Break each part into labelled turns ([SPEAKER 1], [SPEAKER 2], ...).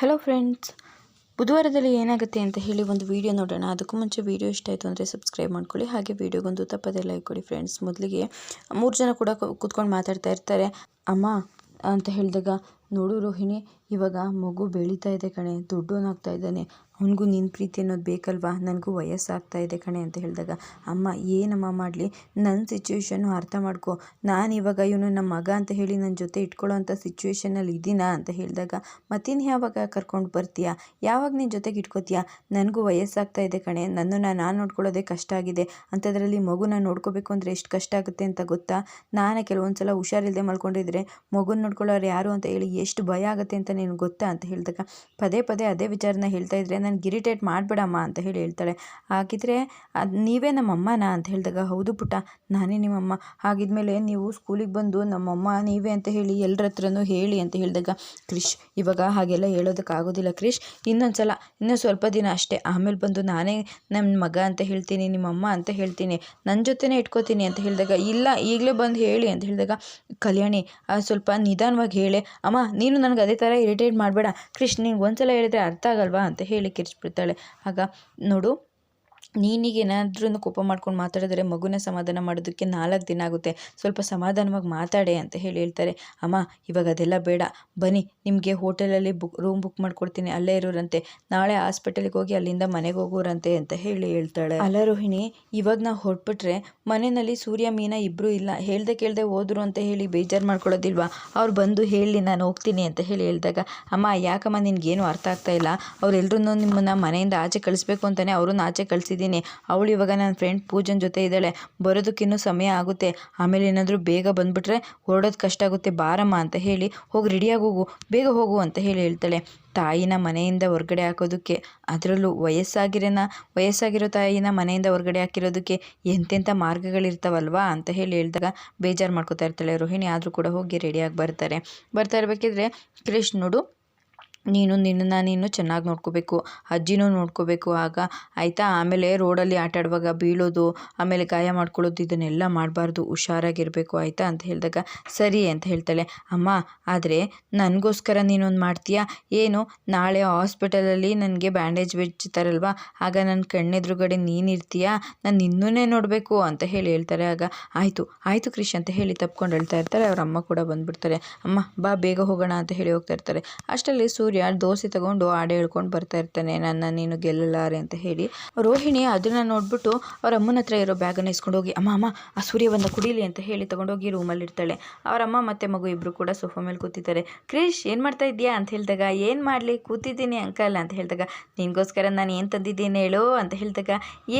[SPEAKER 1] Hello friends ಬುಧವಾರದಲ್ಲಿ ಏನಾಗುತ್ತೆ ಅಂತ ಹೇಳಿ ಒಂದು ವಿಡಿಯೋ ನೋಡೋಣ. ಅದಕ್ಕೂ ಮುಂಚೆ ವಿಡಿಯೋ ಇಷ್ಟ ಆಯಿತು ಅಂದರೆ ಸಬ್ಸ್ಕ್ರೈಬ್ ಮಾಡ್ಕೊಳ್ಳಿ. ಹಾಗೆ ವಿಡಿಯೋಗೊಂದು ತಪ್ಪದೆ ಲೈಕ್ ಕೊಡಿ ಫ್ರೆಂಡ್ಸ್ ಮೊದಲಿಗೆ ಮೂರು ಜನ ಕೂಡ ಕೂತ್ಕೊಂಡು ಮಾತಾಡ್ತಾ ಇರ್ತಾರೆ. ಅಮ್ಮ ಅಂತ ಹೇಳಿದಾಗ, ನೋಡು ರೋಹಿಣಿ ಇವಾಗ ಮಗು ಬೆಳೀತಾ ಇದೆ ಕಣೆ ದೊಡ್ಡವನಾಗ್ತಾ ಇದ್ದಾನೆ. ಅವನಿಗೂ ನಿನ್ನ ಪ್ರೀತಿ ಅನ್ನೋದು ಬೇಕಲ್ವಾ? ನನಗೂ ವಯಸ್ಸಾಗ್ತಾ ಇದೆ ಕಣೆ ಅಂತ ಹೇಳಿದಾಗ. ಅಮ್ಮ, ಏನಮ್ಮ ಮಾಡಲಿ? ನನ್ನ ಸಿಚುವೇಶನ್ನು ಅರ್ಥ ಮಾಡ್ಕೊ. ನಾನು ಇವಾಗ ಇವನು ನಮ್ಮ ಮಗ ಅಂತ ಹೇಳಿ ನನ್ನ ಜೊತೆ ಇಟ್ಕೊಳ್ಳೋ ಅಂಥ ಸಿಚುವೇಶನಲ್ಲಿ ಇದ್ದೀನಾ ಅಂತ ಹೇಳಿದಾಗ ಮತ್ತಿನ್ನು ಯಾವಾಗ ಕರ್ಕೊಂಡು ಬರ್ತೀಯಾ? ಯಾವಾಗ ನಿನ್ನ ಜೊತೆಗೆ ಇಟ್ಕೋತೀಯಾ? ನನಗೂ ವಯಸ್ಸಾಗ್ತಾ ಇದೆ ಕಣೆ. ನನ್ನನ್ನು ನಾನು ನೋಡ್ಕೊಳ್ಳೋದೇ ಕಷ್ಟ ಆಗಿದೆ. ಅಂಥದ್ರಲ್ಲಿ ಮಗುನ ನೋಡ್ಕೋಬೇಕು ಅಂದರೆ ಎಷ್ಟು ಕಷ್ಟ ಆಗುತ್ತೆ ಅಂತ ಗೊತ್ತಾ? ನಾನೇ ಕೆಲವೊಂದು ಸಲ ಹುಷಾರಿಲ್ಲದೆ ಮಲ್ಕೊಂಡಿದ್ರೆ ಮಗುನ ನೋಡ್ಕೊಳ್ಳೋರು ಯಾರು ಅಂತ ಹೇಳಿ ಎಷ್ಟು ಭಯ ಆಗುತ್ತೆ ಅಂತ ನಿನಗೆ ಗೊತ್ತಾ ಅಂತ ಹೇಳಿದಾಗ ಪದೇ ಪದೇ ಅದೇ ವಿಚಾರನ ಹೇಳ್ತಾ ಇದ್ರೆ ನನಗೆ ಇರಿಟೇಟ್ ಮಾಡಬೇಡಮ್ಮ ಅಂತ ಹೇಳಿ ಹೇಳ್ತಾಳೆ. ಹಾಗಿದ್ರೆ ಅದು ನೀವೇ ನಮ್ಮಮ್ಮನಾ ಅಂತ ಹೇಳಿದಾಗ ಹೌದು ಪುಟ್ಟ, ನಾನೇ ನಿಮ್ಮಮ್ಮ ಹಾಗಿದ್ಮೇಲೆ ನೀವು ಸ್ಕೂಲಿಗೆ ಬಂದು ನಮ್ಮಮ್ಮ ನೀವೇ ಅಂತ ಹೇಳಿ ಎಲ್ಲರ ಹತ್ರನೂ ಹೇಳಿ ಅಂತ ಹೇಳಿದಾಗ ಕ್ರಿಶ್, ಇವಾಗ ಹಾಗೆಲ್ಲ ಹೇಳೋದಕ್ಕಾಗೋದಿಲ್ಲ ಕ್ರಿಶ್. ಇನ್ನೊಂದು ಸಲ ಇನ್ನೂ ಸ್ವಲ್ಪ ದಿನ ಅಷ್ಟೇ, ಆಮೇಲೆ ಬಂದು ನಾನೇ ನನ್ನ ಮಗ ಅಂತ ಹೇಳ್ತೀನಿ ನಿಮ್ಮಮ್ಮ ಅಂತ ಹೇಳ್ತೀನಿ ನನ್ನ ಜೊತೆನೇ ಇಟ್ಕೋತೀನಿ ಅಂತ ಹೇಳಿದಾಗ, ಇಲ್ಲ, ಈಗಲೇ ಬಂದು ಹೇಳಿ ಅಂತ ಹೇಳಿದಾಗ, ಕಲ್ಯಾಣಿ ಸ್ವಲ್ಪ ನಿಧಾನವಾಗಿ ಹೇಳೆ, ಅಮ್ಮ, ನೀನು ನನಗೆ ಅದೇ ಥರ ಇರಿಟೇಟ್ ಮಾಡಬೇಡ. ಕೃಷ್ಣ ನಿಂಗೆ ಒಂದ್ಸಲ ಹೇಳಿದ್ರೆ ಅರ್ಥ ಆಗಲ್ವಾ ಅಂತ ಹೇಳಿ ಕಿರ್ಚ್ಬಿಡ್ತಾಳೆ. ಆಗ ನೋಡು ನೀನೀಗ ಏನಾದ್ರೂ ಕೋಪ ಮಾಡ್ಕೊಂಡು ಮಾತಾಡಿದ್ರೆ ಮಗುನ ಸಮಾಧಾನ ಮಾಡೋದಕ್ಕೆ ನಾಲ್ಕು ದಿನ ಆಗುತ್ತೆ. ಸ್ವಲ್ಪ ಸಮಾಧಾನವಾಗಿ ಮಾತಾಡೆ ಅಂತ ಹೇಳಿ ಹೇಳ್ತಾರೆ. ಅಮ್ಮ, ಇವಾಗ ಅದೆಲ್ಲ ಬೇಡ. ಬನ್ನಿ, ನಿಮಗೆ ಹೋಟೆಲಲ್ಲಿ ಬುಕ್ ರೂಮ್ ಬುಕ್ ಮಾಡಿಕೊಡ್ತೀನಿ. ಅಲ್ಲೇ ಇರೋರಂತೆ. ನಾಳೆ ಹಾಸ್ಪಿಟಲ್ಗೆ ಹೋಗಿ ಅಲ್ಲಿಂದ ಮನೆಗೆ ಹೋಗೋರಂತೆ ಅಂತ ಹೇಳಿ ಹೇಳ್ತಾಳೆ. ಅಲ್ಲ ರೋಹಿಣಿ, ಇವಾಗ ನಾವು ಹೊರಟ್ಬಿಟ್ರೆ ಮನೆಯಲ್ಲಿ ಸೂರ್ಯ, ಮೀನಾ ಇಬ್ಬರು ಇಲ್ಲ. ಹೇಳ್ದೆ ಕೇಳ್ದೆ ಹೋದ್ರು ಅಂತ ಹೇಳಿ ಬೇಜಾರು ಮಾಡ್ಕೊಳ್ಳೋದಿಲ್ವಾ ಅವ್ರು ಬಂದು ಹೇಳಿ ನಾನು ಹೋಗ್ತೀನಿ ಅಂತ ಹೇಳಿ ಹೇಳಿದಾಗ, ಅಮ್ಮ, ಯಾಕಮ್ಮ ನಿನಗೇನು ಅರ್ಥ ಆಗ್ತಾ ಇಲ್ಲ? ಅವರೆಲ್ಲರೂ ನಿಮ್ಮನ್ನ ಮನೆಯಿಂದ ಆಚೆ ಕಳಿಸ್ಬೇಕು ಅಂತಲೇ ಅವ್ರನ್ನ ಆಚೆ ಕಳಿಸಿದ್ದೀನಿ ಅವಳು ಇವಾಗ ನನ್ನ ಫ್ರೆಂಡ್ ಪೂಜನ್ ಜೊತೆ ಇದ್ದಾಳೆ. ಬರೋದಕ್ಕಿನ್ನೂ ಸಮಯ ಆಗುತ್ತೆ. ಆಮೇಲೆ ಏನಾದರೂ ಬೇಗ ಬಂದುಬಿಟ್ರೆ ಹೊರಡೋದು ಕಷ್ಟ ಆಗುತ್ತೆ. ಬಾರಮ್ಮ ಅಂತ ಹೇಳಿ, ಹೋಗಿ ರೆಡಿಯಾಗಿ ಹೋಗು. ಬೇಗ ಹೋಗು ಅಂತ ಹೇಳಿ ಹೇಳ್ತಾಳೆ. ತಾಯಿನ ಮನೆಯಿಂದ ಹೊರಗಡೆ ಹಾಕೋದಕ್ಕೆ, ಅದರಲ್ಲೂ ವಯಸ್ಸಾಗಿರೋನ, ವಯಸ್ಸಾಗಿರೋ ತಾಯಿನ ಮನೆಯಿಂದ ಹೊರಗಡೆ ಹಾಕಿರೋದಕ್ಕೆ ಎಂತೆಂಥ ಮಾರ್ಗಗಳಿರ್ತಾವಲ್ವಾ ಅಂತ ಹೇಳಿ ಹೇಳಿದಾಗ ಬೇಜಾರು ಮಾಡ್ಕೋತಾ ಇರ್ತಾಳೆ ರೋಹಿಣಿ. ಆದರೂ ಕೂಡ ಹೋಗಿ ರೆಡಿಯಾಗಿ ಬರ್ತಾರೆ. ಬರ್ತಾ ಇರಬೇಕಿದ್ರೆ ಕೃಷ್ಣುಡು ನೀನು ನಿನ್ನನ್ನು ನೀನು ಚೆನ್ನಾಗಿ ನೋಡ್ಕೋಬೇಕು, ಅಜ್ಜಿನೂ ನೋಡ್ಕೋಬೇಕು. ಆಗ ಆಯಿತಾ? ಆಮೇಲೆ ರೋಡಲ್ಲಿ ಆಟ ಆಡುವಾಗ ಬೀಳೋದು, ಆಮೇಲೆ ಗಾಯ ಮಾಡ್ಕೊಳ್ಳೋದು, ಇದನ್ನೆಲ್ಲ ಮಾಡಬಾರ್ದು. ಹುಷಾರಾಗಿರಬೇಕು ಆಯಿತಾ ಅಂತ ಹೇಳಿದಾಗ, ಸರಿ ಅಂತ ಹೇಳ್ತಾಳೆ. ಅಮ್ಮ, ಆದರೆ ನನಗೋಸ್ಕರ ನೀನೊಂದು ಮಾಡ್ತೀಯಾ? ಏನು? ನಾಳೆ ಹಾಸ್ಪಿಟಲಲ್ಲಿ ನನಗೆ ಬ್ಯಾಂಡೇಜ್ ಬಿಚ್ಚಿತಾರಲ್ವ ಆಗ ನನ್ನ ಕಣ್ಣೆದುರುಗಡೆ ನೀನಿರ್ತೀಯಾ? ನಾನು ನಿನ್ನನ್ನೇ ನೋಡಬೇಕು ಅಂತ ಹೇಳಿ ಹೇಳ್ತಾರೆ. ಆಗ ಆಯಿತು ಆಯಿತು ಕ್ರಿಶ್ ಅಂತ ಹೇಳಿ ತಪ್ಕೊಂಡು ಹೇಳ್ತಾ ಇರ್ತಾರೆ. ಅವ್ರ ಅಮ್ಮ ಕೂಡ ಬಂದುಬಿಡ್ತಾರೆ. ಅಮ್ಮ, ಬಾ, ಬೇಗ ಹೋಗೋಣ ಅಂತ ಹೇಳಿ ಹೋಗ್ತಾ ಇರ್ತಾರೆ. ಅಷ್ಟರಲ್ಲಿ ಸೂರ್ಯ ದೋಸೆ ತಗೊಂಡು ಆಡೆ ಹೇಳ್ಕೊಂಡು ಬರ್ತಾ ಇರ್ತಾನೆ, ನನ್ನ ನೀನು ಗೆಲ್ಲಲಾರೆ ಅಂತ ಹೇಳಿ ರೋಹಿಣಿ ಅದನ್ನ ನೋಡ್ಬಿಟ್ಟು ಅವ್ರ ಅಮ್ಮನ ಹತ್ರ ಇರೋ ಬ್ಯಾಗನ್ನು ಇಸ್ಕೊಂಡು ಹೋಗಿ, ಅಮ್ಮ ಅಮ್ಮ, ಆ ಸೂರ್ಯ ಬಂದ ಕುಡಿಲಿ ಅಂತ ಹೇಳಿ ತಗೊಂಡೋಗಿ ರೂಮಲ್ಲಿ ಇರ್ತಾಳೆ ಅವರ ಅಮ್ಮ ಮತ್ತೆ ಮಗು ಇಬ್ಬರು ಕೂಡ ಸೋಫಾ ಮೇಲೆ ಕೂತಿದ್ದಾರೆ. ಕ್ರಿಶ್ ಏನು ಮಾಡ್ತಾ ಇದೀಯಾ ಅಂತ ಹೇಳಿದಾಗ, ಏನು ಮಾಡಲಿ, ಕೂತಿದ್ದೀನಿ ಅಂಕಲ್, ಅಂತ ಹೇಳಿದಾಗ, ನಿನಗೋಸ್ಕರ ನಾನು ಏನು ತಂದಿದ್ದೀನಿ ಹೇಳು, ಅಂತ ಹೇಳಿದಾಗ,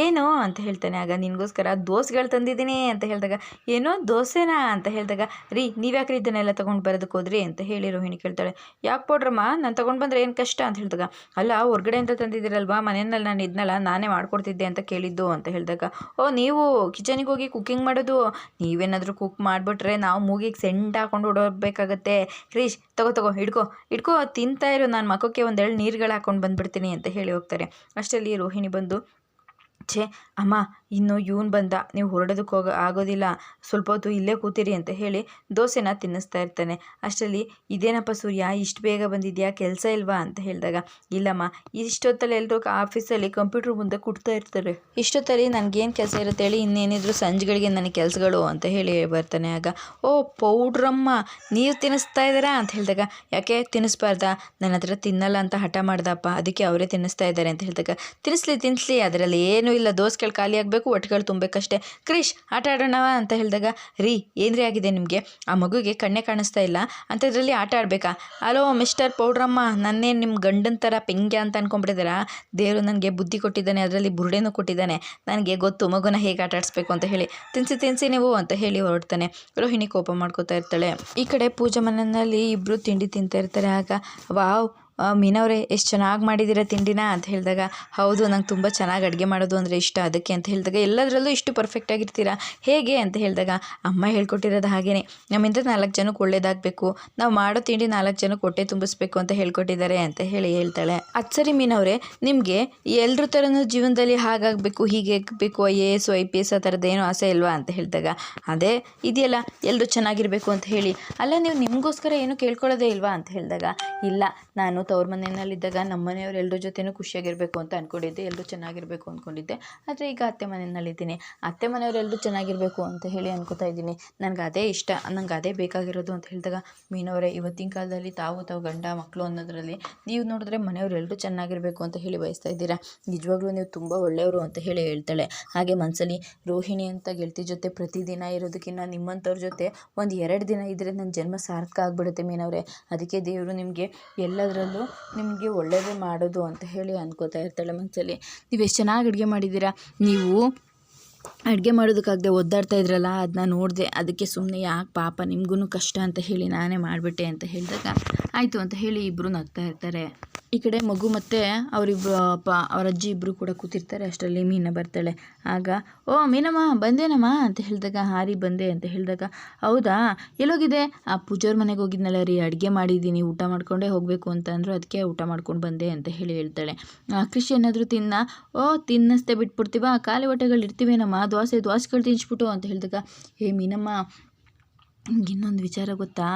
[SPEAKER 1] ಏನು? ಅಂತ ಹೇಳ್ತಾನೆ. ಆಗ, ನಿನಗೋಸ್ಕರ ದೋಸೆಗಳು ತಂದಿದ್ದೀನಿ, ಅಂತ ಹೇಳಿದಾಗ, ಏನೋ ದೋಸೆನಾ? ಅಂತ ಹೇಳಿದಾಗ, ರೀ, ನೀವ್ಯಾಕ್ರಿ ಇದನ್ನೆಲ್ಲ ತೊಗೊಂಡು ಬರೋದಕ್ಕೆ ಹೋದ್ರಿ? ಅಂತ ಹೇಳಿ ರೋಹಿಣಿ ಕೇಳ್ತಾಳೆ. ಯಾಕೆ ಪೌಡ್ರಮ್ಮ? ನಾನು ತೊಗೊಂಡು ಬಂದರೆ ಏನು ಕಷ್ಟ ಅಂತ ಹೇಳಿದಾಗ, ಅಲ್ಲ ಹೊರ್ಗಡೆಯಿಂದ ತಂದಿದ್ದೀರಲ್ವಾ? ಮನೆಯಲ್ಲಿ ನಾನು ಇದ್ನಲ್ಲ, ನಾನೇ ಮಾಡಿಕೊಡ್ತಿದ್ದೆ ಅಂತ ಕೇಳಿದ್ದು, ಅಂತ ಹೇಳಿದಾಗ, ಓ, ನೀವು ಕಿಚನಿಗೆ ಹೋಗಿ ಕುಕ್ಕಿಂಗ್ ಮಾಡೋದು? ನೀವೇನಾದರೂ ಕುಕ್ ಮಾಡಿಬಿಟ್ರೆ ನಾವು ಮೂಗಿಗೆ ಸೆಂಟ್ ಹಾಕೊಂಡು ಓಡೋಗ್ಬೇಕಾಗತ್ತೆ. ಕ್ರೀಶ್ ತಗೋ ತಗೋ, ಹಿಡ್ಕೋ ಹಿಡ್ಕೋ, ತಿಂತಾ ಇರೋ, ನಾನು ಮಖಕ್ಕೆ ಒಂದೆರಡು ನೀರುಗಳು ಹಾಕೊಂಡು ಬಂದುಬಿಡ್ತೀನಿ, ಅಂತ ಹೇಳಿ ಹೋಗ್ತಾರೆ. ಅಷ್ಟರಲ್ಲಿ ರೋಹಿಣಿ ಬಂದು, ಛೇ, ಅಮ್ಮ ಇನ್ನು ಇವನು ಬಂದ, ನೀವು ಹೊರಡೋದಕ್ಕೆ ಹೋಗ, ಆಗೋದಿಲ್ಲ. ಸ್ವಲ್ಪ ಹೊತ್ತು ಇಲ್ಲೇ ಕೂತಿರಿ ಅಂತ ಹೇಳಿ ದೋಸೆನ ತಿನ್ನಿಸ್ತಾ ಇರ್ತಾನೆ. ಅಷ್ಟರಲ್ಲಿ, ಇದೇನಪ್ಪ ಸೂರ್ಯ, ಇಷ್ಟು ಬೇಗ ಬಂದಿದ್ಯಾ, ಕೆಲಸ ಇಲ್ವಾ ಅಂತ ಹೇಳಿದಾಗ, ಇಲ್ಲಮ್ಮ, ಇಷ್ಟೊತ್ತಲ್ಲಿ ಎಲ್ಲರೂ ಆಫೀಸಲ್ಲಿ ಕಂಪ್ಯೂಟ್ರ್ ಮುಂದೆ ಕುಡ್ತಾ ಇರ್ತಾರೆ. ಇಷ್ಟೊತ್ತಲ್ಲಿ ನನಗೇನು ಕೆಲಸ ಇರುತ್ತೆ ಹೇಳಿ, ಇನ್ನೇನಿದ್ರು ಸಂಜೆಗಳಿಗೆ ನನಗೆ ಕೆಲಸಗಳು ಅಂತ ಹೇಳಿ ಬರ್ತಾನೆ. ಆಗ, ಓ, ಪೌಡ್ರಮ್ಮ ನೀರು ತಿನ್ನಿಸ್ತಾ ಇದ್ದಾರಾ ಅಂತ ಹೇಳಿದಾಗ, ಯಾಕೆ ತಿನ್ನಿಸ್ಬಾರ್ದ? ನನ್ನ ಹತ್ರ ತಿನ್ನಲ್ಲ ಅಂತ ಹಠ ಮಾಡ್ದಪ್ಪ, ಅದಕ್ಕೆ ಅವರೇ ತಿನ್ನಿಸ್ತಾ ಇದ್ದಾರೆ ಅಂತ ಹೇಳಿದಾಗ, ತಿನ್ನಿಸ್ಲಿ ತಿನ್ನಿಸ್ಲಿ, ಅದರಲ್ಲಿ ಏನೂ ಇಲ್ಲ, ದೋಸೆಗಳು ಖಾಲಿ ಆಗಬೇಕು ಹೊಟ್ಟೆಗಳು ತುಂಬಬೇಕಷ್ಟೇ. ಕ್ರಿಶ್, ಆಟ ಆಡೋಣವಾ ಅಂತ ಹೇಳಿದಾಗ, ರೀ, ಏನ್ರಿ ಆಗಿದೆ ನಿಮಗೆ? ಆ ಮಗುಗೆ ಕಣ್ಣೆ ಕಾಣಿಸ್ತಾ ಇಲ್ಲ. ಅಂಥದ್ರಲ್ಲಿ ಆಟ ಆಡಬೇಕಾ? ಅಲೋ ಮಿಸ್ಟರ್ ಪೌಡ್ರಮ್ಮ, ನನ್ನೇನು ನಿಮ್ಮ ಗಂಡನ ಥರ ಪೆಂಗ್ಯ ಅಂತ ಅನ್ಕೊಂಡ್ಬಿಟ್ಟಿದ್ದೀರಾ? ದೇವರು ನನಗೆ ಬುದ್ಧಿ ಕೊಟ್ಟಿದ್ದಾನೆ, ಅದರಲ್ಲಿ ಬುರುಡೆನೂ ಕೊಟ್ಟಿದ್ದಾನೆ. ನನಗೆ ಗೊತ್ತು, ಮಗುನ ಹೇಗೆ ಆಟ ಆಡಿಸ್ಬೇಕು ಅಂತ ಹೇಳಿ. ತಿನ್ಸಿ ತಿನ್ಸಿ ನೀವು ಅಂತ ಹೇಳಿ ಹೊರಡ್ತಾನೆ. ರೋಹಿಣಿ ಕೋಪ ಮಾಡ್ಕೋತಾ ಇರ್ತಾಳೆ. ಈ ಕಡೆ ಪೂಜಾ ಮನೆಯಲ್ಲಿ ಇಬ್ಬರು ತಿಂಡಿ ತಿಂತಾ ಇರ್ತಾರೆ. ಆಗ, ವಾವ್ ಮೀನವ್ರೆ, ಎಷ್ಟು ಚೆನ್ನಾಗಿ ಮಾಡಿದ್ದೀರ ತಿಂಡಿನ ಅಂತ ಹೇಳಿದಾಗ, ಹೌದು, ನಂಗೆ ತುಂಬ ಚೆನ್ನಾಗಿ ಅಡುಗೆ ಮಾಡೋದು ಅಂದರೆ ಇಷ್ಟ, ಅದಕ್ಕೆ ಅಂತ ಹೇಳಿದಾಗ, ಎಲ್ಲದರಲ್ಲೂ ಇಷ್ಟು ಪರ್ಫೆಕ್ಟ್ ಆಗಿರ್ತೀರಾ? ಹೇಗೆ ಅಂತ ಹೇಳಿದಾಗ, ಅಮ್ಮ ಹೇಳ್ಕೊಟ್ಟಿರೋದು ಹಾಗೇ ನಮ್ಮಿಂದ ನಾಲ್ಕು ಜನಕ್ಕೆ ಒಳ್ಳೇದಾಗಬೇಕು. ನಾವು ಮಾಡೋ ತಿಂಡಿ ನಾಲ್ಕು ಜನಕ್ಕೆ ಹೊಟ್ಟೆ ತುಂಬಿಸ್ಬೇಕು ಅಂತ ಹೇಳ್ಕೊಟ್ಟಿದ್ದಾರೆ ಅಂತ ಹೇಳಿ ಹೇಳ್ತಾಳೆ. ಅದು ಸರಿ ಮೀನವ್ರೆ, ನಿಮಗೆ ಎಲ್ಲರ ಥರನೂ ಜೀವನದಲ್ಲಿ ಹಾಗಾಗಬೇಕು, ಹೀಗೆ ಆಗಬೇಕು, I A S, I P S ಆ ಥರದ್ದೇನು ಆಸೆ ಇಲ್ವಾ ಅಂತ ಹೇಳಿದಾಗ, ಅದೇ, ಇದೆಯಲ್ಲ ಎಲ್ಲರೂ ಚೆನ್ನಾಗಿರಬೇಕು ಅಂತ ಹೇಳಿ. ಅಲ್ಲ, ನೀವು ನಿಮಗೋಸ್ಕರ ಏನು ಕೇಳ್ಕೊಳ್ಳೋದೇ ಇಲ್ವಾ ಅಂತ ಹೇಳಿದಾಗ, ಇಲ್ಲ, ನಾನು ತವ್ರ ಮನೆಯಲ್ಲಿದ್ದಾಗ ನಮ್ಮ ಮನೆಯವ್ರು ಎಲ್ಲರ ಜೊತೆನೂ ಖುಷಿಯಾಗಿರಬೇಕು ಅಂತ ಅಂದ್ಕೊಂಡಿದ್ದೆ ಎಲ್ಲರೂ ಚೆನ್ನಾಗಿರಬೇಕು ಅಂದ್ಕೊಂಡಿದ್ದೆ ಆದರೆ ಈಗ ಅತ್ತೆ ಮನೆಯಲ್ಲಿದ್ದೀನಿ. ಅತ್ತೆ ಮನೆಯವ್ರು ಎಲ್ಲರೂ ಚೆನ್ನಾಗಿರಬೇಕು ಅಂತ ಹೇಳಿ ಅನ್ಕೋತಾ ಇದ್ದೀನಿ. ನನಗೆ ಅದೇ ಇಷ್ಟ. ನಂಗೆ ಅದೇ ಬೇಕಾಗಿರೋದು ಅಂತ ಹೇಳಿದಾಗ, ಮೀನವರೇ, ಇವತ್ತಿನ ಕಾಲದಲ್ಲಿ ತಾವು ತಾವು ಗಂಡ ಮಕ್ಕಳು ಅನ್ನೋದರಲ್ಲಿ ನೀವು ನೋಡಿದ್ರೆ ಮನೆಯವ್ರು ಎಲ್ಲರೂ ಚೆನ್ನಾಗಿರಬೇಕು ಅಂತ ಹೇಳಿ ಬಯಸ್ತಾ ಇದ್ದೀರಾ. ನಿಜವಾಗ್ಲೂ ನೀವು ತುಂಬ ಒಳ್ಳೆಯವರು ಅಂತ ಹೇಳಿ ಹೇಳ್ತಾಳೆ. ಹಾಗೆ ಮನಸ್ಸಲ್ಲಿ ರೋಹಿಣಿ ಅಂತ ಗೆಳತಿ ಜೊತೆ ಪ್ರತಿದಿನ ಇರೋದಕ್ಕಿಂತ ನಿಮ್ಮಂಥವ್ರ ಜೊತೆ ಒಂದು ಎರಡು ದಿನ ಇದ್ದರೆ ನನ್ನ ಜನ್ಮ ಸಾರ್ಥಕ ಆಗಿಬಿಡುತ್ತೆ ಮೀನವರೇ. ಅದಕ್ಕೆ ದೇವರು ನಿಮಗೆ ಎಲ್ಲದರಲ್ಲೂ ನಿಮಗೆ ಒಳ್ಳೆಯದೇ ಮಾಡೋದು ಅಂತ ಹೇಳಿ ಅನ್ಕೋತಾ ಇರ್ತಾಳೆ ಮನಸ್ಸಲ್ಲಿ ನೀವು ಎಷ್ಟು ಚೆನ್ನಾಗಿ ಅಡುಗೆ ಮಾಡಿದ್ದೀರಾ ನೀವು ಅಡುಗೆ ಮಾಡೋದಕ್ಕಾಗದೆ ಒದ್ದಾಡ್ತಾ ಇದ್ರಲ್ಲ ಅದನ್ನ ನೋಡಿದೆ. ಅದಕ್ಕೆ ಸುಮ್ಮನೆ ಯಾಕೆ ಪಾಪ ನಿಮಗೂ ಕಷ್ಟ ಅಂತ ಹೇಳಿ ನಾನೇ ಮಾಡಿಬಿಟ್ಟೆ ಅಂತ ಹೇಳಿದಾಗ ಆಯಿತು ಅಂತ ಹೇಳಿ ಇಬ್ಬರು ನಗ್ತಾ ಇರ್ತಾರೆ. ಈ ಕಡೆ ಮಗು ಮತ್ತು ಅವರಿಬ್ಬರು ಅಪ್ಪ, ಅವ್ರ ಅಜ್ಜಿ ಇಬ್ಬರು ಕೂಡ ಕೂತಿರ್ತಾರೆ. ಅಷ್ಟರಲ್ಲಿ ಮೀನ ಬರ್ತಾಳೆ. ಆಗ, ಓ, ಮೀನಮ್ಮ, ಬಂದೇನಮ್ಮ? ಅಂತ ಹೇಳಿದಾಗ, ಹಾರಿ, ಬಂದೆ ಅಂತ ಹೇಳಿದಾಗ, ಹೌದಾ? ಎಲ್ಲೋಗಿದೆ ಆ, ಪೂಜೋರ್ ಮನೆಗೆ ಹೋಗಿದ್ನಲ್ಲ ರೀ. ಅಡುಗೆ ಮಾಡಿದ್ದೀನಿ. ಊಟ ಮಾಡ್ಕೊಂಡೇ ಹೋಗಬೇಕು ಅಂತ ಅಂದರು. ಅದಕ್ಕೆ ಊಟ ಮಾಡ್ಕೊಂಡು ಬಂದೆ ಅಂತ ಹೇಳಿ ಹೇಳ್ತಾಳೆ. ಕೃಷಿ ಏನಾದರೂ ತಿನ್ನ? ಓ, ತಿನ್ನಿಸ್ದೆ, ಬಿಟ್ಬಿಡ್ತೀವ? ಖಾಲಿ ಹೊಟ್ಟೆಗಳು ಇರ್ತೀವೇನಮ್ಮ ದೋಸೆ, ದೋಸೆಗಳು ತಿನ್ಸ್ಬಿಟ್ಟು ಅಂತ ಹೇಳಿದಾಗ, ಹೇ, ಮೀನಮ್ಮ ನಿಮ್ಗೆ ಇನ್ನೊಂದು ವಿಚಾರ ಗೊತ್ತಾ?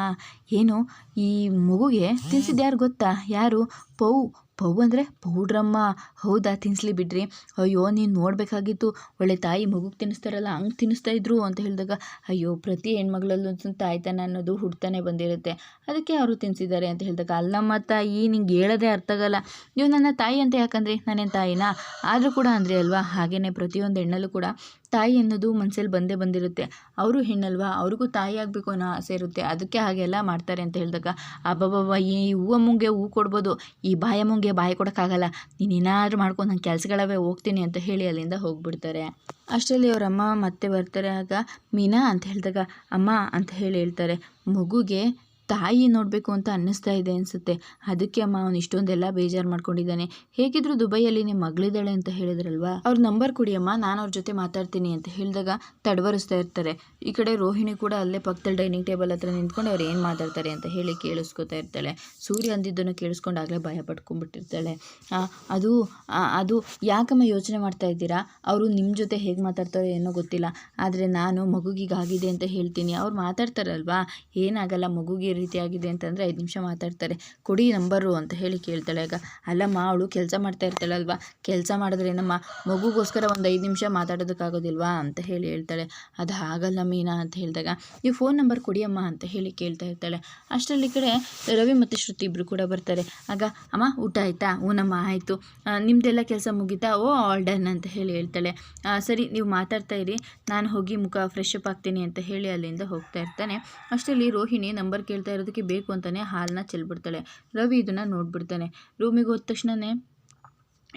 [SPEAKER 1] ಏನು, ಈ ಮಗುಗೆ ತಿನ್ಸಿದ್ದು ಯಾರು ಗೊತ್ತಾ? ಯಾರು? ಪೌ ಪೌ ಅಂದರೆ ಪೌಡ್ರಮ್ಮ. ಹೌದಾ ತಿನ್ನಿಸ್ಲಿ ಬಿಡ್ರಿ. ಅಯ್ಯೋ, ನೀನು ನೋಡಬೇಕಾಗಿತ್ತು. ಒಳ್ಳೆ ತಾಯಿ ಮಗುಗೆ ತಿನ್ನಿಸ್ತಾರಲ್ಲ ಹಂಗೆ ತಿನ್ನಿಸ್ತಾ ಇದ್ರು ಅಂತ ಹೇಳಿದಾಗ, ಅಯ್ಯೋ, ಪ್ರತಿ ಹೆಣ್ಮಗಳಲ್ಲೂ ತಾಯ್ತನ ಅನ್ನೋದು ಹುಡ್ತಾನೆ ಬಂದಿರುತ್ತೆ. ಅದಕ್ಕೆ ಅವರು ತಿನ್ನಿಸಿದ್ದಾರೆ ಅಂತ ಹೇಳಿದಾಗ, ಅಲ್ಲಮ್ಮ ತಾಯಿ, ನಿಂಗೆ ಹೇಳೋದೇ ಅರ್ಥ ಆಗಲ್ಲ. ನೀವು ನನ್ನ ತಾಯಿ ಅಂತ ಯಾಕಂದ್ರಿ, ನಾನೇನು ತಾಯಿನಾ? ಆದರೂ ಕೂಡ ಅಂದ್ರಿ ಅಲ್ವಾ? ಹಾಗೆಯೇ ಪ್ರತಿಯೊಂದು ಹೆಣ್ಣಲ್ಲೂ ಕೂಡ ತಾಯಿ ಅನ್ನೋದು ಮನಸ್ಸಲ್ಲಿ ಬಂದೇ ಬಂದಿರುತ್ತೆ. ಅವರು ಹೆಣ್ಣಲ್ವಾ? ಅವ್ರಿಗೂ ತಾಯಿ ಆಗಬೇಕು ಅನ್ನೋ ಆಸೆ ಇರುತ್ತೆ. ಅದಕ್ಕೆ ಹಾಗೆಲ್ಲ ಮಾಡ್ತಾರೆ ಅಂತ ಹೇಳಿದಾಗ, ಅಬ್ಬಬ್ಬಬ್ಬ, ಈ ಹೂವಮ್ಮಂಗೆ ಹೂ ಕೊಡ್ಬೋದು. ಈ ಬಾಯಮ್ಮಂಗೆ ಬಾಯಿ ಕೊಡೋಕ್ಕಾಗಲ್ಲ. ನೀನು ಏನಾದರೂ ಮಾಡ್ಕೊಂಡು ನನ್ನ ಕೆಲಸಗಳವೇ, ಹೋಗ್ತೀನಿ ಅಂತ ಹೇಳಿ ಅಲ್ಲಿಂದ ಹೋಗ್ಬಿಡ್ತಾರೆ. ಅಷ್ಟರಲ್ಲಿ ಅವರಮ್ಮ ಮತ್ತೆ ಬರ್ತಾರೆ. ಆಗ ಮೀನಾ ಅಂತ ಹೇಳಿದಾಗ, ಅಮ್ಮ ಅಂತ ಹೇಳಿ ಹೇಳ್ತಾರೆ. ಮಗುಗೆ ತಾಯಿ ನೋಡಬೇಕು ಅಂತ ಅನ್ನಿಸ್ತಾ ಇದೆ ಅನಿಸುತ್ತೆ. ಅದಕ್ಕೆ ಅಮ್ಮ ಅವನು ಇಷ್ಟೊಂದೆಲ್ಲ ಬೇಜಾರು ಮಾಡ್ಕೊಂಡಿದ್ದಾನೆ. ಹೇಗಿದ್ರು ದುಬೈಯಲ್ಲಿ ನಿಮ್ಮ ಮಗಳಿದ್ದಾಳೆ ಅಂತ ಹೇಳಿದ್ರಲ್ವಾ? ಅವ್ರ ನಂಬರ್ ಕೊಡಿ ಅಮ್ಮ, ನಾನು ಅವ್ರ ಜೊತೆ ಮಾತಾಡ್ತೀನಿ ಅಂತ ಹೇಳಿದಾಗ ತಡವರಿಸ್ತಾ ಇರ್ತಾರೆ. ಈ ಕಡೆ ರೋಹಿಣಿ ಕೂಡ ಅಲ್ಲೇ ಪಕ್ಕದಲ್ಲಿ ಡೈನಿಂಗ್ ಟೇಬಲ್ ಹತ್ರ ನಿಂತ್ಕೊಂಡು ಅವ್ರು ಏನು ಮಾತಾಡ್ತಾರೆ ಅಂತ ಹೇಳಿ ಕೇಳಿಸ್ಕೊತಾ ಇರ್ತಾಳೆ. ಸೂರ್ಯ ಅಂದಿದ್ದನ್ನು ಕೇಳಿಸ್ಕೊಂಡಾಗಲೇ ಭಯ ಪಡ್ಕೊಂಡ್ಬಿಟ್ಟಿರ್ತಾಳೆ ಅದು ಅದು ಯಾಕಮ್ಮ ಯೋಚನೆ ಮಾಡ್ತಾ ಇದ್ದೀರಾ? ಅವರು ನಿಮ್ಮ ಜೊತೆ ಹೇಗೆ ಮಾತಾಡ್ತಾರೋ ಏನೋ ಗೊತ್ತಿಲ್ಲ. ಆದರೆ ನಾನು ಮಗುಗಿಗಾಗಿದೆ ಅಂತ ಹೇಳ್ತೀನಿ. ಅವ್ರು ಮಾತಾಡ್ತಾರಲ್ವಾ? ಏನಾಗಲ್ಲ, ಮಗುಗೆ ಈ ರೀತಿ ಅಂತಂದರೆ ಐದು ನಿಮಿಷ ಮಾತಾಡ್ತಾರೆ. ಕೊಡಿ ನಂಬರು ಅಂತ ಹೇಳಿ ಕೇಳ್ತಾಳೆ. ಆಗ ಅಲ್ಲಮ್ಮ, ಅವಳು ಕೆಲಸ ಮಾಡ್ತಾ ಇರ್ತಾಳಲ್ವಾ? ಕೆಲಸ ಮಾಡಿದ್ರೆ ಏನಮ್ಮ, ಮಗುಗೋಸ್ಕರ ಒಂದು ಐದು ನಿಮಿಷ ಮಾತಾಡೋದಕ್ಕಾಗೋದಿಲ್ವಾ ಅಂತ ಹೇಳಿ ಹೇಳ್ತಾಳೆ. ಅದು ಆಗಲ್ಲ ಮೀನಾ ಅಂತ ಹೇಳಿದಾಗ, ನೀವು ಫೋನ್ ನಂಬರ್ ಕೊಡಿ ಅಮ್ಮ ಅಂತ ಹೇಳಿ ಕೇಳ್ತಾ ಇರ್ತಾಳೆ. ಅಷ್ಟರಲ್ಲಿ ಕಡೆ ರವಿ ಮತ್ತು ಶ್ರುತಿ ಇಬ್ಬರು ಕೂಡ ಬರ್ತಾರೆ. ಆಗ, ಅಮ್ಮ, ಊಟ ಆಯಿತಾ? ಊನಮ್ಮ ಆಯಿತು. ನಿಮ್ಮದೆಲ್ಲ ಕೆಲಸ ಮುಗೀತಾ? ಓ ಆಲ್ ಡನ್ ಅಂತ ಹೇಳಿ ಹೇಳ್ತಾಳೆ. ಸರಿ, ನೀವು ಮಾತಾಡ್ತಾ ಇರಿ. ನಾನು ಹೋಗಿ ಮುಖ ಫ್ರೆಶ್ ಅಪ್ ಆಗ್ತೀನಿ ಅಂತ ಹೇಳಿ ಅಲ್ಲಿಂದ ಹೋಗ್ತಾ ಇರ್ತಾನೆ. ಅಷ್ಟರಲ್ಲಿ ರೋಹಿಣಿ ನಂಬರ್ ಕೇಳ್ತಾ ಇರೋದಕ್ಕೆ ಬೇಕು ಅಂತಲೇ ಹಾಲನ್ನ ಚೆಲ್ಬಿಡ್ತಾಳೆ. ರವಿ ಇದನ್ನು ನೋಡ್ಬಿಡ್ತಾನೆ. ರೂಮಿಗೆ ಹೋದ ತಕ್ಷಣವೇ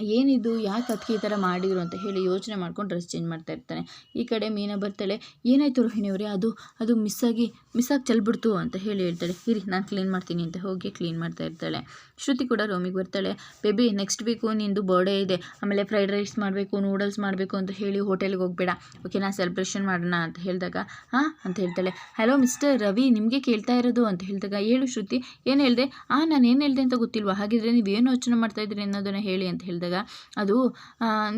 [SPEAKER 1] ಏನಿದು, ಯಾಕೆ ಅದಕ್ಕೆ ಈ ಥರ ಮಾಡಿದ್ರು ಅಂತ ಹೇಳಿ ಯೋಚನೆ ಮಾಡ್ಕೊಂಡು ಡ್ರೆಸ್ ಚೇಂಜ್ ಮಾಡ್ತಾ ಇರ್ತಾನೆ. ಈ ಕಡೆ ಮೀನಾ ಬರ್ತಾಳೆ, ಏನಾಯ್ತು ರೋಹಿಣಿ ಅವರೇ, ಅದು ಅದು ಮಿಸ್ಸಾಗಿ ಮಿಸ್ಸಾಗಿ ಚೆಲ್ಬಿಡ್ತು ಅಂತ ಹೇಳಿ ಹೇಳ್ತಾಳೆ. ಇರಿ, ನಾನು ಕ್ಲೀನ್ ಮಾಡ್ತೀನಿ ಅಂತ ಹೋಗಿ ಕ್ಲೀನ್ ಮಾಡ್ತಾ ಇರ್ತಾಳೆ. ಶ್ರುತಿ ಕೂಡ ರೂಮಿಗೆ ಬರ್ತಾಳೆ. ಬೇಬಿ ನೆಕ್ಸ್ಟ್ ವೀಕು ನಿಂದು ಬರ್ಡೇ ಇದೆ. ಆಮೇಲೆ ಫ್ರೈಡ್ ರೈಸ್ ಮಾಡಬೇಕು ನೂಡಲ್ಸ್ ಮಾಡಬೇಕು ಅಂತ ಹೇಳಿ ಹೋಟೆಲ್ಗೆ ಹೋಗಬೇಡ. ನಾನು ಸೆಲೆಬ್ರೇಷನ್ ಮಾಡೋಣ ಅಂತ ಹೇಳಿದಾಗ ಹಾಂ ಅಂತ ಹೇಳ್ತಾಳೆ. ಹಲೋ ಮಿಸ್ಟರ್ ರವಿ, ನಿಮಗೆ ಕೇಳ್ತಾ ಇರೋದು? ಅಂತ ಹೇಳಿದಾಗ, ಹೇಳು ಶ್ರುತಿ, ಏನು ಹೇಳಿದೆ? ಆ, ನಾನು ಏನು ಹೇಳಿದೆ ಅಂತ ಗೊತ್ತಿಲ್ವಾ? ಹಾಗಿದ್ರೆ ನೀವು ಏನು ಯೋಚನೆ ಮಾಡ್ತಾ ಇದ್ದೀರಿ ಅನ್ನೋದನ್ನು ಹೇಳಿ ಅಂತ ಹೇಳಿದಾಗ ಅದು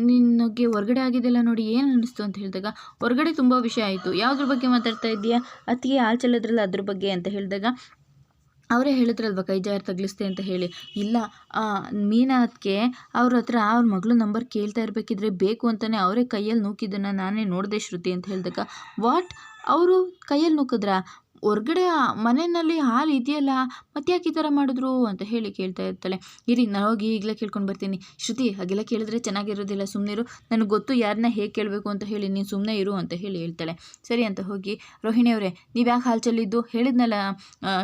[SPEAKER 1] ನಿನಗೆ ಹೊರಗಡೆ ಆಗಿದೆಲ್ಲ ನೋಡಿ ಏನು ಅನ್ನಿಸ್ತು ಅಂತ ಹೇಳಿದಾಗ ಹೊರಗಡೆ ತುಂಬ ವಿಷಯ ಆಯಿತು. ಯಾವುದ್ರ ಬಗ್ಗೆ ಮಾತಾಡ್ತಾ ಇದೆಯಾ ಅತ್ತಿಗೆ ಹಾಲು ಚೆಲ್ಲದ್ರಲ್ಲ ಅದ್ರ ಬಗ್ಗೆ ಅಂತ ಹೇಳಿದಾಗ ಅವರೇ ಹೇಳಿದ್ರಲ್ವ ಕೈ ಜಾರು ತಗ್ಲಿಸ್ತೆ ಅಂತ ಹೇಳಿ. ಇಲ್ಲ ಆ, ಮೀನಾ ಅದಕ್ಕೆ ಅವ್ರ ಹತ್ರ ಅವ್ರ ಮಗಳು ನಂಬರ್ ಕೇಳ್ತಾ ಇರಬೇಕಿದ್ರೆ ಬೇಕು ಅಂತಲೇ ಅವರೇ ಕೈಯಲ್ಲಿ ನೂಕಿದ್ದನ್ನು ನಾನೇ ನೋಡಿದೆ ಶ್ರುತಿ ಅಂತ ಹೇಳಿದಾಗ ವಾಟ್? ಅವರು ಕೈಯಲ್ಲಿ ನೂಕಿದ್ರಾ? ಹೊರ್ಗಡೆ ಮನೆಯಲ್ಲಿ ಹಾಲು ಇದೆಯಲ್ಲ ಮತ್ತೆ ಈ ಥರ ಮಾಡಿದ್ರು? ಅಂತ ಹೇಳಿ ಕೇಳ್ತಾ ಇರ್ತಾಳೆ. ಇರಿ ನಾನು ಹೋಗಿ ಈಗಲೇ ಕೇಳ್ಕೊಂಡು ಬರ್ತೀನಿ. ಶ್ರುತಿ, ಹಾಗೆಲ್ಲ ಕೇಳಿದ್ರೆ ಚೆನ್ನಾಗಿರೋದಿಲ್ಲ ಸುಮ್ಮನೆ ಇರು. ನನಗೆ ಗೊತ್ತು ಯಾರನ್ನ ಹೇಗೆ ಕೇಳಬೇಕು ಅಂತ ಹೇಳಿ, ನೀನು ಸುಮ್ಮನೆ ಇರು ಅಂತ ಹೇಳಿ ಹೇಳ್ತಾಳೆ. ಸರಿ ಅಂತ ಹೋಗಿ ರೋಹಿಣಿಯವರೇ ನೀವು ಯಾಕೆ ಹಾಲು ಚೆಲ್ಲಿದ್ದು ಹೇಳಿದ್ನಲ್ಲ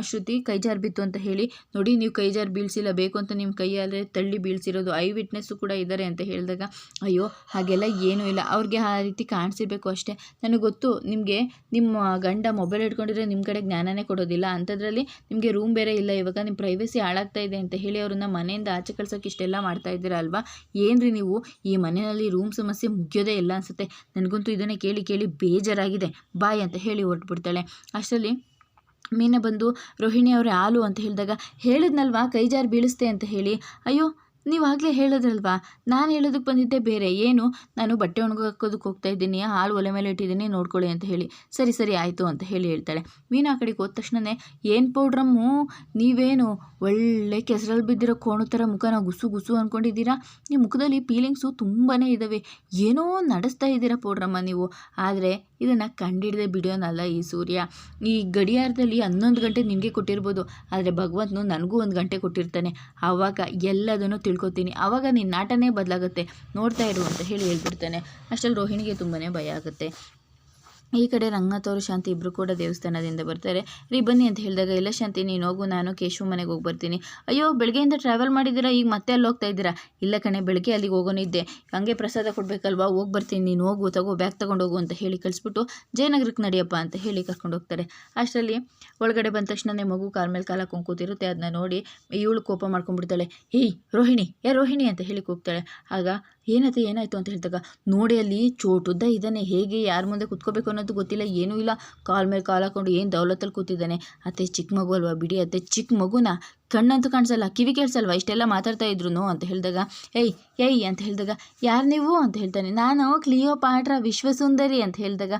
[SPEAKER 1] ಶ್ರುತಿ, ಕೈ ಜಾರು ಬಿತ್ತು ಅಂತ ಹೇಳಿ. ನೋಡಿ, ನೀವು ಕೈ ಜಾರು ಬೀಳಿಸಿಲ್ಲ, ಬೇಕು ಅಂತ ನಿಮ್ಮ ಕೈಯಲ್ಲೇ ತಳ್ಳಿ ಬೀಳಿಸಿರೋದು. ಐ ವಿಟ್ನೆಸ್ಸು ಕೂಡ ಇದ್ದಾರೆ ಅಂತ ಹೇಳಿದಾಗ, ಅಯ್ಯೋ, ಹಾಗೆಲ್ಲ ಏನೂ ಇಲ್ಲ. ಅವ್ರಿಗೆ ಆ ರೀತಿ ಕಾಣಿಸಿರ್ಬೇಕು ಅಷ್ಟೇ. ನನಗೆ ಗೊತ್ತು, ನಿಮಗೆ ನಿಮ್ಮ ಗಂಡ ಮೊಬೈಲ್ ಇಟ್ಕೊಂಡಿದ್ರೆ ನಿಮ್ಮ ಕಡೆ ಜ್ಞಾನನೇ ಕೊಡೋದಿಲ್ಲ. ಅಂಥದ್ರಲ್ಲಿ ನಿಮಗೆ ರೂಮ್ ಬೇರೆ ಇಲ್ಲ. ಇವಾಗ ನಿಮ್ಮ ಪ್ರೈವಸಿ ಹಾಳಾಗ್ತಾ ಇದೆ ಅಂತ ಹೇಳಿ ಅವ್ರನ್ನ ಮನೆಯಿಂದ ಆಚೆ ಕಳ್ಸೋಕೆ ಇಷ್ಟೆಲ್ಲ ಮಾಡ್ತಾ ಇದ್ದೀರಾ ಅಲ್ವಾ? ಏನ್ರಿ ನೀವು? ಈ ಮನೆಯಲ್ಲಿ ರೂಮ್ ಸಮಸ್ಯೆ ಮುಗಿಯೋದೇ ಇಲ್ಲ ಅನಿಸುತ್ತೆ. ನನಗಂತೂ ಇದನ್ನೇ ಕೇಳಿ ಕೇಳಿ ಬೇಜಾರಾಗಿದೆ. ಬಾಯ್ ಅಂತ ಹೇಳಿ ಹೊರಟ್ಬಿಡ್ತಾಳೆ. ಅಷ್ಟರಲ್ಲಿ ಮೀನ ಬಂದು, ರೋಹಿಣಿ ಅವರೇ ಹಾಲು ಅಂತ ಹೇಳಿದಾಗ, ಹೇಳಿದ್ನಲ್ವಾ? ಕೈಜಾರು ಬೀಳಿಸ್ತೆ ಅಂತ ಹೇಳಿ, ಅಯ್ಯೋ ನೀವಾಗಲೇ ಹೇಳಿದ್ರಲ್ವಾ? ನಾನು ಹೇಳೋದಕ್ಕೆ ಬಂದಿದ್ದೆ ಬೇರೆ. ಏನು? ನಾನು ಬಟ್ಟೆ ಒಣಗಾಕೋದಕ್ಕೆ ಹೋಗ್ತಾ ಇದ್ದೀನಿ, ಹಾಲು ಒಲೆ ಮೇಲೆ ಇಟ್ಟಿದ್ದೀನಿ, ನೋಡ್ಕೊಳ್ಳಿ ಅಂತ ಹೇಳಿ. ಸರಿ ಸರಿ, ಆಯಿತು ಅಂತ ಹೇಳಿ ಹೇಳ್ತಾಳೆ. ಮೀನಾ ಆ ಕಡೆಗೆ ಹೋದ ತಕ್ಷಣವೇ ಏನು ಪೌಡ್ರಮ್ಮು ನೀವೇನು? ಒಳ್ಳೆ ಕೆಸರಲ್ಲಿ ಬಿದ್ದಿರೋ ಕೋಣು ಥರ ಮುಖನ ಗುಸು ಗುಸು ಅಂದ್ಕೊಂಡಿದ್ದೀರಾ ನಿಮ್ಮ ಮುಖದಲ್ಲಿ ಫೀಲಿಂಗ್ಸು ತುಂಬಾ ಇದ್ದಾವೆ ಏನೋ ನಡೆಸ್ತಾ ಇದ್ದೀರಾ ಪೌಡ್ರಮ್ಮ ನೀವು. ಆದರೆ ಇದನ್ನು ಕಂಡಿಡದೆ ಬಿಡೋನಲ್ಲ ಈ ಸೂರ್ಯ. ಈ ಗಡಿಯಾರದಲ್ಲಿ ಹನ್ನೊಂದು ಗಂಟೆ ನಿನಗೆ ಕೊಟ್ಟಿರ್ಬೋದು, ಆದರೆ ಭಗವಂತನು ನನಗೂ ಒಂದು ಗಂಟೆ ಕೊಟ್ಟಿರ್ತಾನೆ. ಆವಾಗ ಎಲ್ಲದನ್ನು ತಿಳ್ಕೊತೀನಿ. ಆವಾಗ ನಿನ್ನ ನಾಟನೇ ಬದಲಾಗುತ್ತೆ. ನೋಡ್ತಾ ಇರು ಅಂತ ಹೇಳಿ ಹೇಳ್ಬಿಡ್ತಾನೆ. ಅಷ್ಟರಲ್ಲಿ ರೋಹಿಣಿಗೆ ತುಂಬಾ ಭಯ ಆಗುತ್ತೆ. ಈ ಕಡೆ ರಂಗನಾಥವ್ರು ಶಾಂತಿ ಇಬ್ಬರು ಕೂಡ ದೇವಸ್ಥಾನದಿಂದ ಬರ್ತಾರೆ. ರೀ, ಬನ್ನಿ ಅಂತ ಹೇಳಿದಾಗ, ಇಲ್ಲ ಶಾಂತಿ, ನೀನು ಹೋಗು, ನಾನು ಕೇಶವ್ ಮನೆಗೆ ಹೋಗಿ ಬರ್ತೀನಿ. ಅಯ್ಯೋ ಬೆಳಗ್ಗೆಯಿಂದ ಟ್ರಾವೆಲ್ ಮಾಡಿದ್ದೀರಾ? ಈಗ ಮತ್ತೆ ಅಲ್ಲಿ ಹೋಗ್ತಾ ಇದ್ದೀರಾ? ಇಲ್ಲ ಕಣೆ ಬೆಳಗ್ಗೆ ಅಲ್ಲಿಗೆ ಹೋಗೋನಿದ್ದೆ ಹಂಗೆ ಪ್ರಸಾದ ಕೊಡಬೇಕಲ್ವಾ? ಹೋಗಿ ಬರ್ತೀನಿ, ನೀನು ಹೋಗು, ತಗೋ ಬ್ಯಾಗ್ ತೊಗೊಂಡು ಹೋಗು ಅಂತ ಹೇಳಿ ಕಳಿಸ್ಬಿಟ್ಟು ಜಯನಗರಕ್ಕೆ ನಡೆಯಪ್ಪ ಅಂತ ಹೇಳಿ ಕರ್ಕೊಂಡು ಹೋಗ್ತಾರೆ. ಅಷ್ಟರಲ್ಲಿ ಒಳಗಡೆ ಬಂದ ತಕ್ಷಣನೇ ಮಗು ಕಾಲ ಮೇಲೆ ಕಾಲ ಹಾಕೊಂಡು ಅದನ್ನ ನೋಡಿ ಇವಳು ಕೋಪ ಮಾಡ್ಕೊಂಡ್ಬಿಡ್ತಾಳೆ. ಏಯ್, ರೋಹಿಣಿ ಏ ರೋಹಿಣಿ? ಅಂತ ಹೇಳಿ ಕೂಗ್ತಾಳೆ. ಆಗ ಏನತ್ತೆ ಏನಾಯಿತು ಅಂತ ಹೇಳಿದಾಗ, ನೋಡಿ ಅಲ್ಲಿ ಚೋಟುದ್ದ ಇದ್ದಾನೆ, ಹೇಗೆ, ಯಾರ ಮುಂದೆ ಕುತ್ಕೋಬೇಕು ಅನ್ನೋದು ಗೊತ್ತಿಲ್ಲ, ಏನೂ ಇಲ್ಲ. ಕಾಲ್ ಮೇಲೆ ಕಾಲು ಹಾಕೊಂಡು ಏನು ದೌಲತ್ತಲ್ಲಿ ಕೂತಿದ್ದಾನೆ. ಅತ್ತೆ ಚಿಕ್ಕ ಮಗು ಅಲ್ವಾ ಬಿಡಿ, ಅತ್ತೆ ಚಿಕ್ಕ ಮಗುನ ಕಣ್ಣಂತೂ ಕಾಣಿಸಲ್ಲ, ಕಿವಿ ಕೇಳಿಸಲ್ವ? ಇಷ್ಟೆಲ್ಲ ಮಾತಾಡ್ತಾ ಇದ್ರು ಅಂತ ಹೇಳಿದಾಗ, ಏಯ್ ಏಯ್, ಅಂತ ಹೇಳಿದಾಗ, ಯಾರು ನೀವು? ಅಂತ ಹೇಳ್ತಾನೆ. ನಾನು ಕ್ಲಿಯೋ ಪಾಟ್ರ ವಿಶ್ವಸುಂದರಿ, ಅಂತ ಹೇಳಿದಾಗ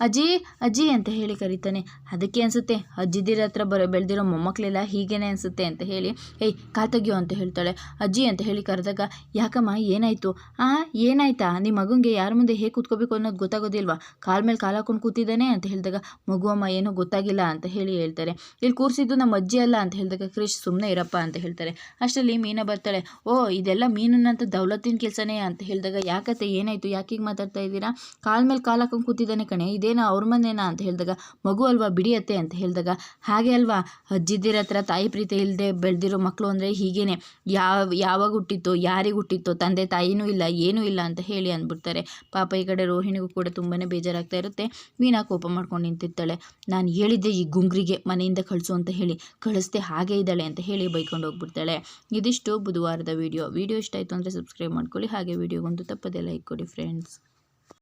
[SPEAKER 1] ಅಜ್ಜಿ ಅಜ್ಜಿ ಅಂತ ಹೇಳಿ ಕರೀತಾನೆ. ಅದಕ್ಕೆ ಅನಿಸುತ್ತೆ, ಅಜ್ಜಿದಿರ ಹತ್ರ ಬರೋ, ಬೆಳೆದಿರೋ ಮೊಮ್ಮಕ್ಕಳೆಲ್ಲ ಹೀಗೇನೆ ಅನಿಸುತ್ತೆ ಅಂತ ಹೇಳಿ, ಏಯ್, ಕಾತಗ್ಯೋ, ಅಂತ ಹೇಳ್ತಾಳೆ. ಅಜ್ಜಿ ಅಂತ ಹೇಳಿ ಕರೆದಾಗ, ಯಾಕಮ್ಮ, ಏನಾಯಿತು? ಆ, ಏನಾಯ್ತಾ? ನಿಮ್ಮ ಮಗುಂಗೆ ಯಾರ ಮುಂದೆ ಹೇಗೆ ಕೂತ್ಕೋಬೇಕು ಅನ್ನೋದು ಗೊತ್ತಾಗೋದಿಲ್ವಾ? ಕಾಲ ಮೇಲೆ ಕಾಲು ಹಾಕೊಂಡು ಕೂತಿದ್ದಾನೆ, ಅಂತ ಹೇಳಿದಾಗ, ಮಗು ಅಮ್ಮ, ಏನೋ ಗೊತ್ತಾಗಿಲ್ಲ, ಅಂತ ಹೇಳಿ ಹೇಳ್ತಾರೆ. ಇಲ್ಲಿ ಕೂರಿಸಿದ್ದು ನಮ್ಮ ಅಜ್ಜಿ ಅಲ್ಲ, ಅಂತ ಹೇಳಿದಾಗ ಕ್ರಿಶ್ ಸುಮ್ಮನೆ ಇರಪ್ಪ ಅಂತ ಹೇಳ್ತಾರೆ. ಅಷ್ಟರಲ್ಲಿ ಮೀನ ಬರ್ತಾಳೆ, ಓ, ಇದೆಲ್ಲ ಮೀನನ್ನಂತ ದೌಲತ್ತಿನ ಕೆಲಸನೇ ಅಂತ ಹೇಳಿದಾಗ, ಯಾಕತ್ತೆ, ಏನಾಯಿತು? ಯಾಕೆ ಮಾತಾಡ್ತಾ ಇದ್ದೀರಾ? ಕಾಲ್ ಮೇಲೆ ಕಾಲು ಹಾಕೊಂಡು ಕೂತಿದ್ದಾನೆ ಕಣೆ, ಇದೇನೋ ಅವ್ರ ಮನೇನಾ ಅಂತ ಹೇಳಿದಾಗ, ಮಗು ಅಲ್ವಾ ಬಿಡಿಯತ್ತೆ ಅಂತ ಹೇಳಿದಾಗ, ಹಾಗೆ ಅಲ್ವಾ? ಅಜ್ಜಿದಿರ ಹತ್ರ ತಾಯಿ ಪ್ರೀತಿ ಇಲ್ಲದೆ ಬೆಳೆದಿರೋ ಮಕ್ಕಳು ಅಂದರೆ ಹೀಗೇನೆ, ಯಾವ, ಯಾವಾಗ ಹುಟ್ಟಿತ್ತು, ಯಾರಿಗೆ ಹುಟ್ಟಿತ್ತೋ, ತಂದೆ ತಾಯಿನೂ ಇಲ್ಲ, ಏನೂ ಇಲ್ಲ ಅಂತ ಹೇಳಿ ಅಂದ್ಬಿಡ್ತಾರೆ. ಪಾಪ ಈ ಕಡೆ ರೋಹಿಣಿಗೂ ಕೂಡ ತುಂಬಾ ಬೇಜಾರಾಗ್ತಾ ಇರುತ್ತೆ. ಮೀನಾ ಕೋಪ ಮಾಡ್ಕೊಂಡು ನಿಂತಿರ್ತಾಳೆ. ನಾನು ಹೇಳಿದ್ದೆ ಈ ಗುಂಗ್ರಿಗೆ ಮನೆಯಿಂದ ಕಳಿಸು ಅಂತ ಹೇಳಿ, ಕಳಿಸ್ದೆ ಹಾಗೆ ಇದ್ದಾಳೆ. ಅಂತ ಹೇಳಿ ಬೈಕೊಂಡು ಹೋಗ್ಬಿಡ್ತಾಳೆ. ಇದಿಷ್ಟು ಬುಧವಾರದ ವಿಡಿಯೋ ವಿಡಿಯೋ ಇಷ್ಟ ಆಯಿತು ಅಂದರೆ ಸಬ್ಸ್ಕ್ರೈಬ್ ಮಾಡ್ಕೊಳ್ಳಿ. ಹಾಗೆ ವಿಡಿಯೋಗೊಂದು ತಪ್ಪದೆ ಲೈಕ್ ಕೊಡಿ ಫ್ರೆಂಡ್ಸ್